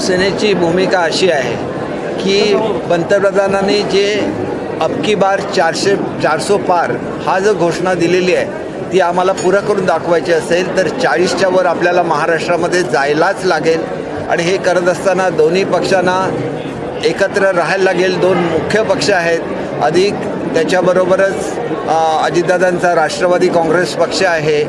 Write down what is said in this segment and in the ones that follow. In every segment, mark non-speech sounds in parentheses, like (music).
शिवसेनेची भूमिका अशी आहे की पंतप्रधानांनी जे अबकी बार चारशे चारसो पार हा जो घोषणा दिलेली आहे ती आम्हाला पुरं करून दाखवायची असेल तर चाळीसच्या वर आपल्याला महाराष्ट्रामध्ये जायलाच लागेल. आणि हे करत असताना दोन्ही पक्षांना एकत्र राहायला लागेल. दोन मुख्य पक्ष आहेत. अधिक त्याच्याबरोबरच अजितदादांचा राष्ट्रवादी काँग्रेस पक्ष आहे.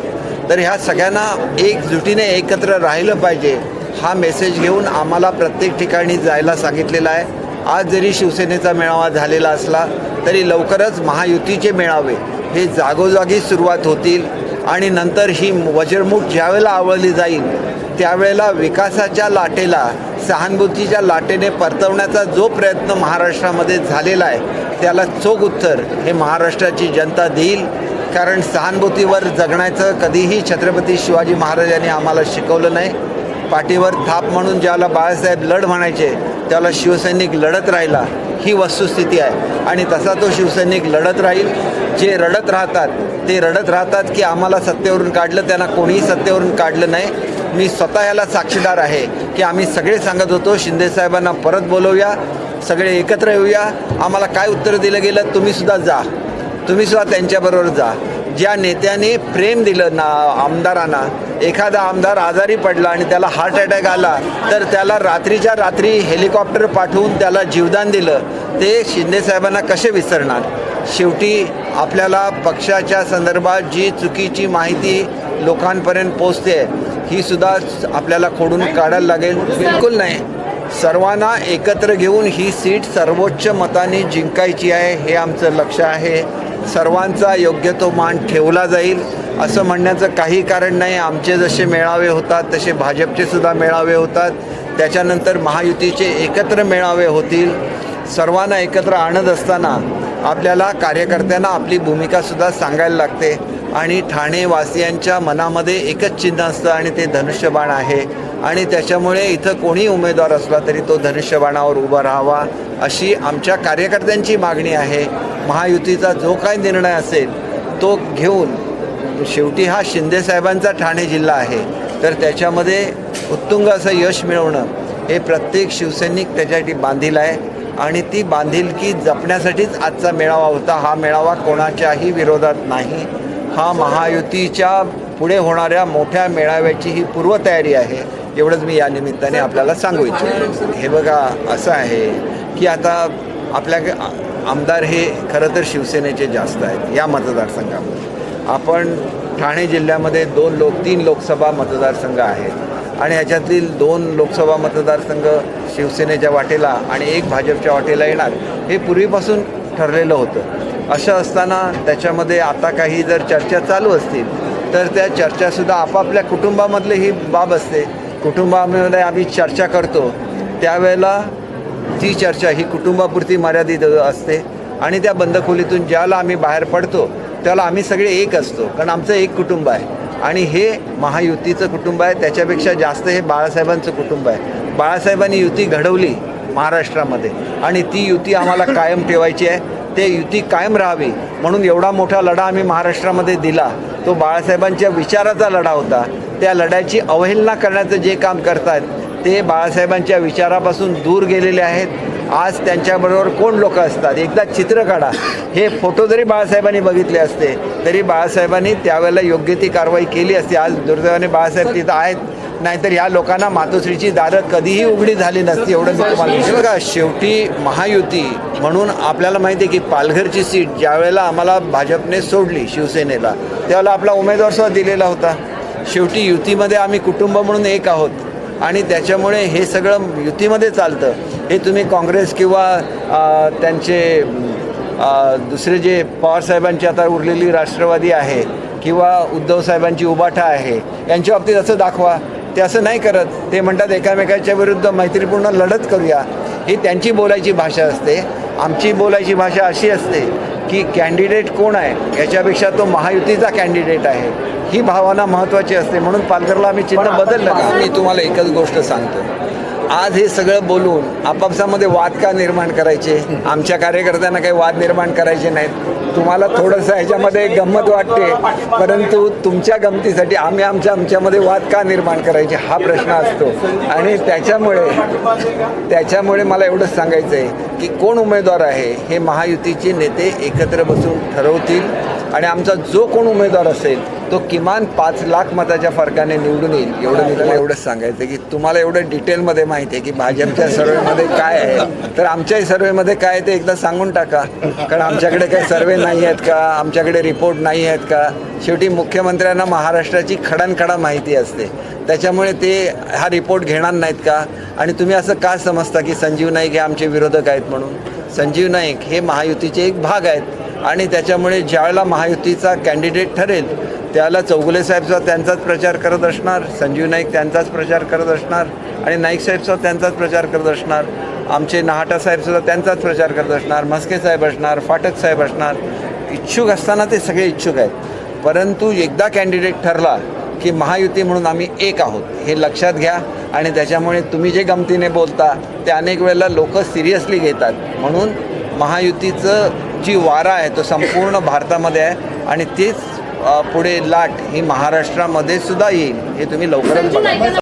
तर ह्या सगळ्यांना एकजुटीने एकत्र राहिलं पाहिजे. हा मेसेज घेऊन आम्हाला प्रत्येक ठिकाणी जायला सांगितलेला आहे. आज जरी शिवसेनेचा मेळावा झालेला असला तरी लवकरच महायुतीचे मेळावे हे जागोजागी सुरुवात होतील आणि नंतर ही वज्रमुठ ज्यावेळेला आवळली जाईल त्यावेळेला विकासाच्या लाटेला सहानुभूतीच्या लाटेने परतवण्याचा जो प्रयत्न महाराष्ट्रामध्ये झालेला आहे त्याला चोख उत्तर हे महाराष्ट्राची जनता देईल. कारण सहानुभूतीवर जगण्याचं कधीही छत्रपती शिवाजी महाराजांनी आम्हाला शिकवलं नाही. पाठीवर थाप म्हणून ज्याला बाळासाहेब लढ म्हणायचे त्याला शिवसैनिक लढत राहिला ही वस्तुस्थिती आहे. आणि तसा तो शिवसैनिक लढत राहील जे रडत राहतात ते रडत राहतात की आम्हाला सत्तेवरून काढलं त्यांना कोणीही सत्तेवरून काढलं नाही. मी स्वतः याला साक्षीदार आहे की आम्ही सगळे सांगत होतो शिंदेसाहेबांना परत बोलवूया सगळे एकत्र येऊया. आम्हाला काय उत्तर दिलं गेलं तुम्हीसुद्धा जा. तुम्हीसुद्धा त्यांच्याबरोबर जा. ज्या नेत्याने प्रेम दिलं ना आमदारांना एखादा आमदार आजारी पडला आणि त्याला हार्ट अटॅक आला तर त्याला रात्रीच्या रात्री हेलिकॉप्टर पाठवून त्याला जीवदान दिलं ते शिंदेसाहेबांना कसे विसरणार? शेवटी आपल्याला पक्षाच्या संदर्भात जी चुकीची माहिती लोकांपर्यंत पोचते ही सुद्धा आपल्याला खोडून काढायला लागेल. बिलकुल नाही. सर्वांना एकत्र घेऊन ही सीट सर्वोच्च मताने जिंकायची आहे हे आमचं लक्ष आहे. सर्वांचा योग्य तो मान ठेवला जाईल असं म्हणण्याचं काही कारण नाही. आमचे जसे मेळावे होतात तसे भाजपचे सुद्धा मेळावे होतात. त्याच्यानंतर महायुतीचे एकत्र मेळावे होतील. सर्वांना एकत्र आणत असताना आपल्याला कार्यकर्त्यांना आपली भूमिकासुद्धा सांगायला लागते. आणि ठाणेवासियांच्या मनामध्ये एकच चिन्ह असतं आणि ते धनुष्यबाण आहे. आणि त्याच्यामुळे इथं कोणी उमेदवार असला तरी तो धनुष्यबाणावर उभा राहावा अशी आमच्या कार्यकर्त्यांची मागणी आहे. महायुतीचा जो काही निर्णय असेल तो घेऊन शेवटी हा शिंदेसाहेबांचा ठाणे जिल्हा आहे. तर त्याच्यामध्ये उत्तुंग असं यश मिळवणं हे प्रत्येक शिवसैनिक त्याच्यासाठी बांधील आहे. आणि ती बांधिलकी जपण्यासाठीच आजचा मेळावा होता. हा मेळावा कोणाच्याही विरोधात नाही. हा महायुतीच्या पुढे होणाऱ्या मोठ्या मेळाव्याची ही पूर्वतयारी आहे. एवढंच मी या निमित्ताने आपल्याला सांगू इच्छितो. हे बघा असं आहे की आता आपल्या आमदार हे खरं तर शिवसेनेचे जास्त आहेत या मतदारसंघामध्ये. आपण ठाणे जिल्ह्यामध्ये दोन लोक तीन लोकसभा मतदारसंघ आहेत आणि ह्याच्यातील दोन लोकसभा मतदारसंघ शिवसेनेच्या वाटेला आणि एक भाजपच्या वाटेला येणार हे पूर्वीपासून ठरलेलं होतं. असं असताना त्याच्यामध्ये आता काही जर चर्चा चालू असतील तर त्या चर्चासुद्धा आपापल्या कुटुंबामधली ही बाब असते. कुटुंबामध्ये आम्ही चर्चा करतो. त्यावेळेला ती चर्चा ही कुटुंबापुरती मर्यादित असते आणि त्या बंद खोलीतून ज्याला आम्ही बाहेर पडतो त्याला आम्ही सगळे एक असतो कारण आमचं एक कुटुंब आहे. आणि हे महायुतीचं कुटुंब आहे त्याच्यापेक्षा जास्त हे बाळासाहेबांचं कुटुंब आहे. बाळासाहेबांनी युती घडवली महाराष्ट्रामध्ये आणि ती युती आम्हाला कायम ठेवायची आहे. ते युती कायम राहावी म्हणून एवढा मोठा लढा आम्ही महाराष्ट्रामध्ये दिला. तो बाळासाहेबांच्या विचाराचा लढा होता. त्या लढ्याची अवहेलना करण्याचं जे काम करतात ते बाळासाहेबांच्या विचारापासून दूर गेलेले आहेत. आज त्यांच्याबरोबर कोण लोक असतात? एकदा चित्र काढा. हे फोटो जरी बाळासाहेबांनी बघितले असते तरी बाळासाहेबांनी त्यावेळेला योग्य ती कारवाई केली असती. आज दुर्दैवाने बाळासाहेब तिथं आहेत. नाहीतर ह्या लोकांना मातोश्रीची दारं कधीही उघडी झाली नसती एवढं मी तुम्हाला बघा शेवटी महायुती म्हणून आपल्याला माहिती आहे की पालघरची सीट ज्यावेळेला आम्हाला भाजपने सोडली शिवसेनेला त्यावेळेला आपला उमेदवार सुद्धा दिलेला होता. शेवटी युतीमध्ये आम्ही कुटुंब म्हणून एक आहोत. आणि त्याच्यामुळे हे सगळं युतीमध्ये चालतं. हे तुम्ही काँग्रेस किंवा त्यांचे दुसरे जे पवारसाहेबांची आता उरलेली राष्ट्रवादी आहे किंवा उद्धव साहेबांची उबाठा आहे यांच्या बाबतीत असं दाखवा. ते असं नाही करत. ते म्हणतात एकामेकाच्या विरुद्ध मैत्रीपूर्ण लढत करूया. ही त्यांची बोलायची भाषा असते. आमची बोलायची भाषा अशी असते की कॅन्डिडेट कोण आहे याच्यापेक्षा तो महायुतीचा कॅन्डिडेट आहे. ही भावना महत्त्वाची असते. म्हणून पालघरला आम्ही चिन्ह बदललं. का मी तुम्हाला एकच गोष्ट सांगतो. आज हे सगळं बोलून आपापसामध्ये वाद का निर्माण करायचे? आमच्या कार्यकर्त्यांना काही वाद निर्माण करायचे नाहीत. तुम्हाला थोडंसं ह्याच्यामध्ये गंमत वाटते. परंतु तुमच्या गमतीसाठी आम्ही आमच्या आमच्यामध्ये वाद का निर्माण करायचे? हा प्रश्न असतो. आणि त्याच्यामुळे त्याच्यामुळे मला एवढंच सांगायचं आहे की कोण उमेदवार आहे हे महायुतीचे नेते एकत्र बसून ठरवतील. आणि आमचा जो कोण उमेदवार असेल तो किमान पाच लाख मताच्या फरकाने निवडून येईल. एवढं मी त्याला एवढंच सांगायचं की तुम्हाला एवढं डिटेलमध्ये माहिती आहे की भाजपच्या (laughs) सर्वेमध्ये काय आहे. तर आमच्याही सर्वेमध्ये काय आहे ते एकदा सांगून टाका. कारण आमच्याकडे काही सर्वे नाही आहेत का? आमच्याकडे रिपोर्ट नाही आहेत का? शेवटी मुख्यमंत्र्यांना महाराष्ट्राची खडानखडा माहिती असते. त्याच्यामुळे ते हा रिपोर्ट घेणार नाहीत का? आणि तुम्ही असं का समजता की संजीव नाईक हे आमचे विरोधक आहेत म्हणून? संजीव नाईक हे महायुतीचे एक भाग आहेत. आणि त्याच्यामुळे ज्यावेळेला महायुतीचा कॅन्डिडेट ठरेल त्याला चौगुले साहेबचा त्यांचाच प्रचार करत असणार संजीव नाईक त्यांचाच प्रचार करत असणार आणि नाईक साहेबचा त्यांचाच प्रचार करत असणार आमचे नाहाटा साहेबसुद्धा त्यांचाच प्रचार करत असणार म्हस्के साहेब असणार फाटक साहेब असणार इच्छुक असताना ते सगळे इच्छुक आहेत. परंतु एकदा कॅन्डिडेट ठरला की महायुती म्हणून आम्ही एक आहोत हे लक्षात घ्या आणि त्याच्यामुळे तुम्ही जे गमतीने बोलता ते अनेक वेळेला लोक सिरियसली घेतात. म्हणून महायुतीचं जी वारा आहे तो संपूर्ण भारतामध्ये आहे आणि तेच पुढे लाट ही महाराष्ट्रामध्ये सुद्धा येईल हे तुम्ही लवकरच बघा.